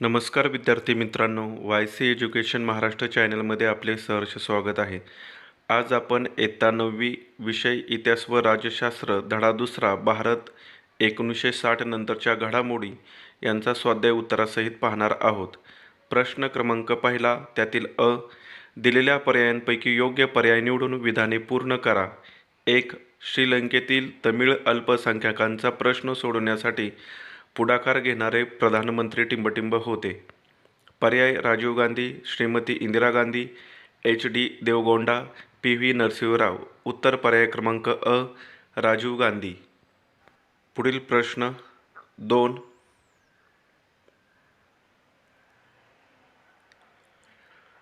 नमस्कार विद्यार्थी मित्रांनो वाय सी एज्युकेशन महाराष्ट्र चॅनलमध्ये आपले सहर्ष स्वागत आहे. आज आपण इयत्ता नववी विषय इतिहास व राज्यशास्त्र धडा दुसरा भारत एकोणीसशे साठ नंतरच्या घडामोडी यांचा स्वाध्याय उत्तरासहित पाहणार आहोत. प्रश्न क्रमांक पहिला त्यातील अ दिलेल्या पर्यायांपैकी योग्य पर्याय निवडून विधाने पूर्ण करा. एक श्रीलंकेतील तमिळ अल्पसंख्याकांचा प्रश्न सोडवण्यासाठी पुढाकार घेणारे प्रधानमंत्री टिंबटिंब होते. पर्याय Rajiv Gandhi Shrimati Indira Gandhi H D Devegowda P V Narasimha Rao. उत्तर पर्याय क्रमांक अ राजीव गांधी. पुढील प्रश्न दोन.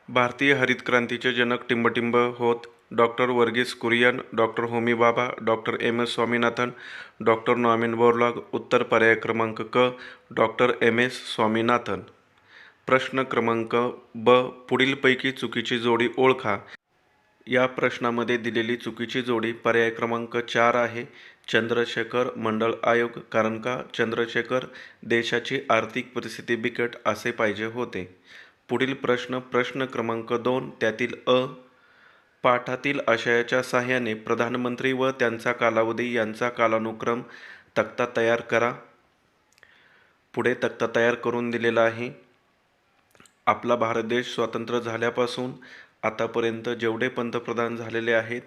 भारतीय हरित क्रांतीचे जनक टिंबटिंब होत doctor Verghese Kurien doctor Homi Bhabha doctor M S Swaminathan doctor नॉमिन Borlaug उत्तर पर्याय क्रमांक क डॉक्टर एम एस स्वामीनाथन. प्रश्न क्रमांक ब पुढीलपैकी चुकीची जोडी ओळखा. या प्रश्नामध्ये दिलेली चुकीची जोडी पर्याय क्रमांक चार आहे चंद्रशेखर मंडळ आयोग कारण का चंद्रशेखर देशाची आर्थिक परिस्थिती बिकट असे पाहिजे होते. पुढील प्रश्न प्रश्न क्रमांक दोन त्यातील अ पाठातील आशयाच्या सहाय्याने प्रधानमंत्री व त्यांचा कालावधी यांचा कालानुक्रम तक्ता तयार करा. पुढे तक्ता तयार करून दिलेला आहे. आपला भारत देश स्वतंत्र झाल्यापासून आतापर्यंत जेवढे पंतप्रधान झालेले आहेत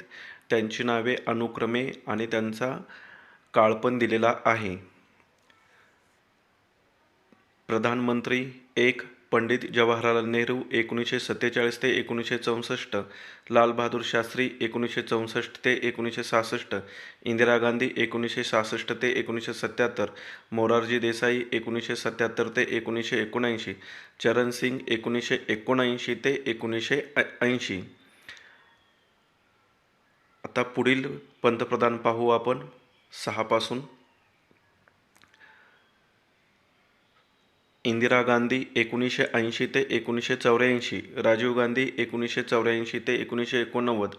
त्यांची नावे अनुक्रमे आणि त्यांचा काळ पण दिलेला आहे. प्रधानमंत्री एक पंडित जवाहरलाल नेहरू एकोणीसशे सत्तेचाळीस ते एकोणीसशे चौसष्ट लालबहादूर शास्त्री एकोणीसशे चौसष्ट ते एकोणीसशे सहासष्ट इंदिरा गांधी एकोणीसशे सहासष्ट ते एकोणीसशे सत्याहत्तर मोरारजी देसाई एकोणीसशे सत्याहत्तर ते एकोणीसशे एकोणऐंशी चरण सिंग एकोणीसशे एकोणऐंशी ते एकोणीसशे ऐंशी. आता पुढील पंतप्रधान पाहू आपण सहापासून इंदिरा गांधी एकोणीसशे ऐंशी ते एकोणीसशे चौऱ्याऐंशी राजीव गांधी एकोणीसशे चौऱ्याऐंशी ते एकोणीसशे एकोणनव्वद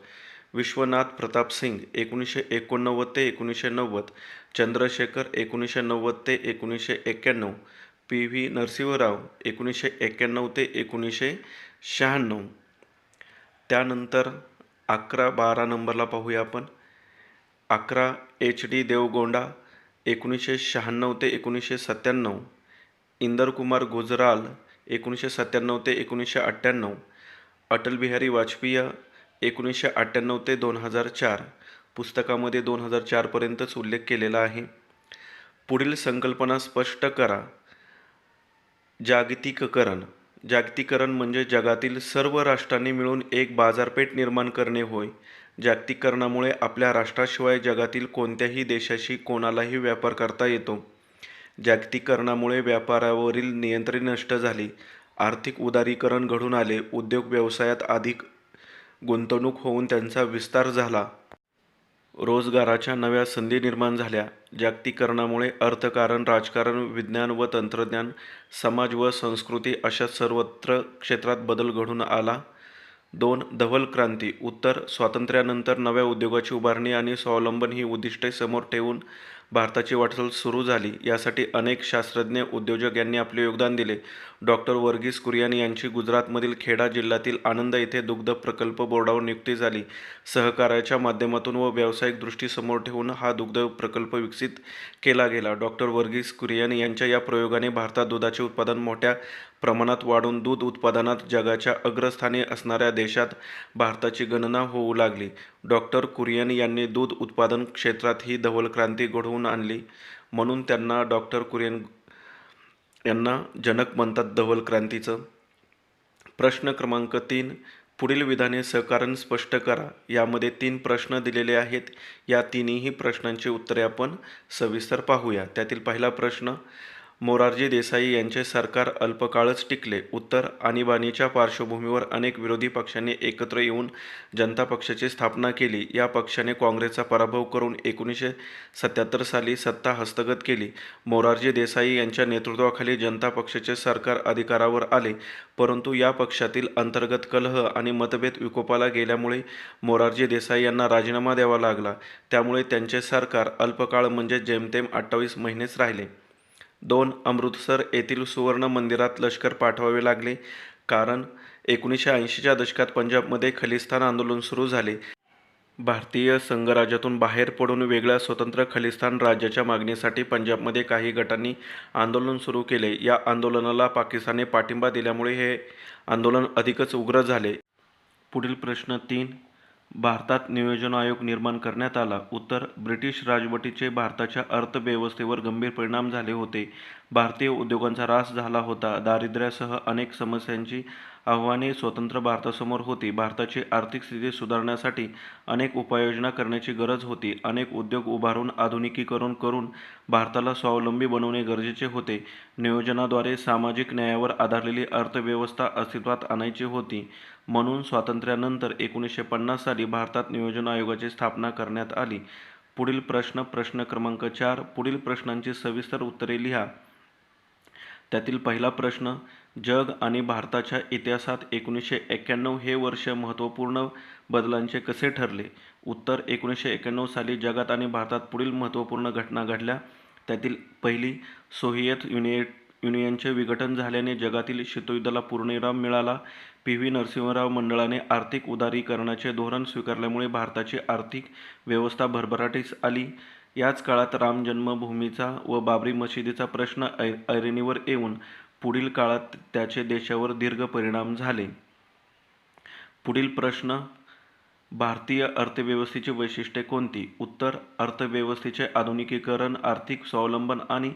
विश्वनाथ प्रताप सिंग एकोणीसशे एकोणनव्वद ते एकोणीसशे नव्वद चंद्रशेखर एकोणीसशे नव्वद ते एकोणीसशे एक्क्याण्णव पी व्ही नरसिंहराव एकोणीसशे एक्क्याण्णव ते एकोणीसशे शहाण्णव. त्यानंतर अकरा बारा नंबरला पाहूया आपण. अकरा एच डी देवगोंडा एकोणीसशे शहाण्णव ते एकोणीसशे सत्त्याण्णव इंदरकुमार गुजराल एकोणीसशे सत्त्याण्णव ते एकोणीसशे अठ्ठ्याण्णव अटल बिहारी वाजपेयी एकोणीसशे अठ्ठ्याण्णव ते दोन हजार चार पुस्तकामध्ये दोन हजार चारपर्यंतच उल्लेख केलेला आहे. पुढील संकल्पना स्पष्ट करा. जागतिकीकरण. जागतिकीकरण म्हणजे जगातील सर्व राष्ट्रांनी मिळून एक बाजारपेठ निर्माण करणे होय. जागतिकरणामुळे आपल्या राष्ट्राशिवाय जगातील कोणत्याही देशाशी कोणालाही व्यापार करता येतो. जागतिकीकरणामुळे व्यापारावरील नियंत्रण नष्ट झाली. आर्थिक उदारीकरण घडून आले. उद्योग व्यवसायात अधिक गुंतवणूक होऊन त्यांचा विस्तार झाला. रोजगाराच्या नव्या संधी निर्माण झाल्या. जागतिकीकरणामुळे अर्थकारण राजकारण विज्ञान व तंत्रज्ञान समाज व संस्कृती अशा सर्वत्र क्षेत्रात बदल घडून आला. दोन धवल क्रांती. उत्तर स्वातंत्र्यानंतर नव्या उद्योगाची उभारणी आणि स्वावलंबन ही उद्दिष्टे समोर ठेवून भारताची वाटचाल सुरू झाली. यासाठी अनेक शास्त्रज्ञ उद्योजक यांनी आपले योगदान दिले. डॉक्टर वर्गीस कुरियन यांची गुजरातमधील खेडा जिल्ह्यातील आनंद येथे दुग्ध प्रकल्प बोर्डावर नियुक्ती झाली. सहकार्याच्या माध्यमातून व व्यावसायिक दृष्टी समोर ठेवून हा दुग्ध प्रकल्प विकसित केला गेला. डॉक्टर वर्गीस कुरियन यांच्या या प्रयोगाने भारतात दुधाचे उत्पादन मोठ्या प्रमाणात वाढून दूध उत्पादनात जगाच्या अग्रस्थानी असणाऱ्या देशात भारताची गणना होऊ लागली. डॉक्टर कुरियन यांनी दूध उत्पादन क्षेत्रात ही धवल क्रांती घडवून आणली म्हणून त्यांना डॉक्टर कुरियन यांना जनक म्हणतात धवल क्रांतीचं प्रश्न क्रमांक तीन पुढील विधाने सहकारण स्पष्ट करा. यामध्ये तीन प्रश्न दिलेले आहेत. या तिन्ही प्रश्नांची उत्तरे आपण सविस्तर पाहूया. त्यातील पहिला प्रश्न मोरारजी देसाई यांचे सरकार अल्पकाळच टिकले. उत्तर आणीबाणीच्या पार्श्वभूमीवर अनेक विरोधी पक्षांनी एकत्र येऊन जनता पक्षाची स्थापना केली. या पक्षाने काँग्रेसचा पराभव करून एकोणीसशे सत्याहत्तर साली सत्ता हस्तगत केली. मोरारजी देसाई यांच्या नेतृत्वाखाली जनता पक्षाचे सरकार अधिकारावर आले परंतु या पक्षातील अंतर्गत कलह आणि मतभेद विकोपाला गेल्यामुळे मोरारजी देसाई यांना राजीनामा द्यावा लागला. त्यामुळे त्यांचे सरकार अल्पकाळ म्हणजे जेमतेम अठ्ठावीस महिनेच राहिले. दोन अमृतसर येथील सुवर्ण मंदिरात लष्कर पाठवावे लागले कारण एकोणीसशे ऐंशीच्या दशकात पंजाबमध्ये खलिस्तान आंदोलन सुरू झाले. भारतीय संघराज्यातून बाहेर पडून वेगळ्या स्वतंत्र खलिस्तान राज्याच्या मागणीसाठी पंजाबमध्ये काही गटांनी आंदोलन सुरू केले. या आंदोलनाला पाकिस्तानने पाठिंबा दिल्यामुळे हे आंदोलन अधिकच उग्र झाले. पुढील प्रश्न तीन भारतात नियोजन आयोग निर्माण करण्यात आला. उत्तर ब्रिटिश राजवटीचे भारताच्या अर्थव्यवस्थेवर गंभीर परिणाम झाले होते. भारतीय उद्योगांचा ऱ्हास झाला होता. दारिद्र्यासह अनेक समस्यांची आव्हाने स्वतंत्र भारतासमोर होती. भारताची आर्थिक स्थिती सुधारण्यासाठी अनेक उपाययोजना करण्याची गरज होती. अनेक उद्योग उभारून आधुनिकीकरण करून भारताला स्वावलंबी बनवणे गरजेचे होते. नियोजनाद्वारे सामाजिक न्यायावर आधारलेली अर्थव्यवस्था अस्तित्वात आणायची होती. म्हणून स्वातंत्र्यानंतर एकोणीसशे पन्नास साली भारतात नियोजन आयोगाची स्थापना करण्यात आली. पुढील प्रश्न प्रश्न क्रमांक चार. पुढील प्रश्नांची सविस्तर उत्तरे लिहा. त्यातील पहिला प्रश्न जग आणि भारताच्या इतिहासात एकोणीसशे एक्क्याण्णव हे वर्ष महत्त्वपूर्ण बदलांचे कसे ठरले? उत्तर एकोणीसशे एक्क्याण्णव साली जगात आणि भारतात पुढील महत्त्वपूर्ण घटना घडल्या. त्यातील पहिली सोव्हिएत युनिय युनियनचे विघटन झाल्याने जगातील शीतयुद्धाला पूर्णविराम मिळाला. पी. व्ही. नरसिंहराव मंडळाने आर्थिक उदारीकरणाचे धोरण स्वीकारल्यामुळे भारताची आर्थिक व्यवस्था भरभराटीस आली. याच काळात राम जन्मभूमीचा व बाबरी मशिदीचा प्रश्न ऐ ऐरणीवर येऊन पुढील काळात त्याचे देशावर दीर्घ परिणाम झाले. पुढील प्रश्न भारतीय अर्थव्यवस्थेची वैशिष्ट्ये कोणती? उत्तर अर्थव्यवस्थेचे आधुनिकीकरण आर्थिक स्वावलंबन आणि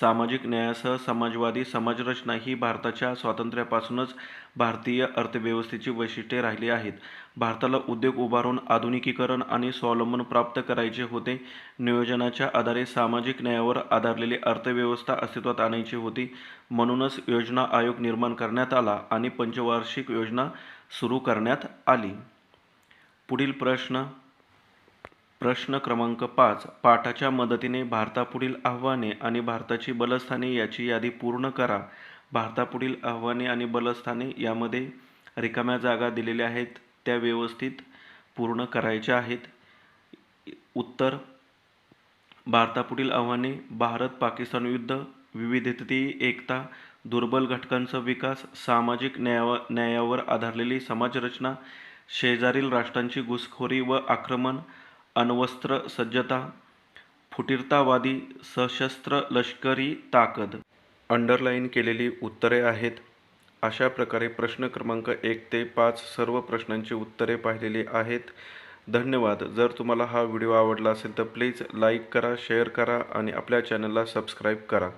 सामाजिक न्यायासह समाजवादी समाजरचना ही भारताच्या स्वातंत्र्यापासूनच भारतीय अर्थव्यवस्थेची वैशिष्ट्ये राहिली आहेत. भारताला उद्योग उभारून आधुनिकीकरण आणि स्वावलंबन प्राप्त करायचे होते. नियोजनाच्या आधारे सामाजिक न्यायावर आधारलेली अर्थव्यवस्था अस्तित्वात आणायची होती. म्हणूनच योजना आयोग निर्माण करण्यात आला आणि पंचवार्षिक योजना सुरू करण्यात आली. पुढील प्रश्न प्रश्न क्रमांक पाच पाठाच्या मदतीने भारतापुढील आव्हाने आणि भारताची बलस्थाने याची यादी पूर्ण करा. भारतापुढील आव्हाने आणि बलस्थाने यामध्ये रिकाम्या जागा दिलेल्या आहेत त्या व्यवस्थित पूर्ण करायच्या आहेत. उत्तर भारतापुढील आव्हाने भारत पाकिस्तान युद्ध विविधतेतील एकता दुर्बल घटकांचा विकास सामाजिक न्याया न्यायावर आधारलेली समाजरचना शेजारील राष्ट्रांची घुसखोरी व आक्रमण अण्वस्त्र सज्जता फुटीरतावादी सशस्त्र लष्करी ताकद. अंडरलाईन केलेली उत्तरे आहेत. अशा प्रकारे प्रश्न क्रमांक एक ते पाच सर्व प्रश्नांची उत्तरे पाहिलेली आहेत. धन्यवाद. जर तुम्हाला हा व्हिडिओ आवडला असेल तर प्लीज लाईक करा शेअर करा आणि आपल्या चॅनलला सबस्क्राईब करा.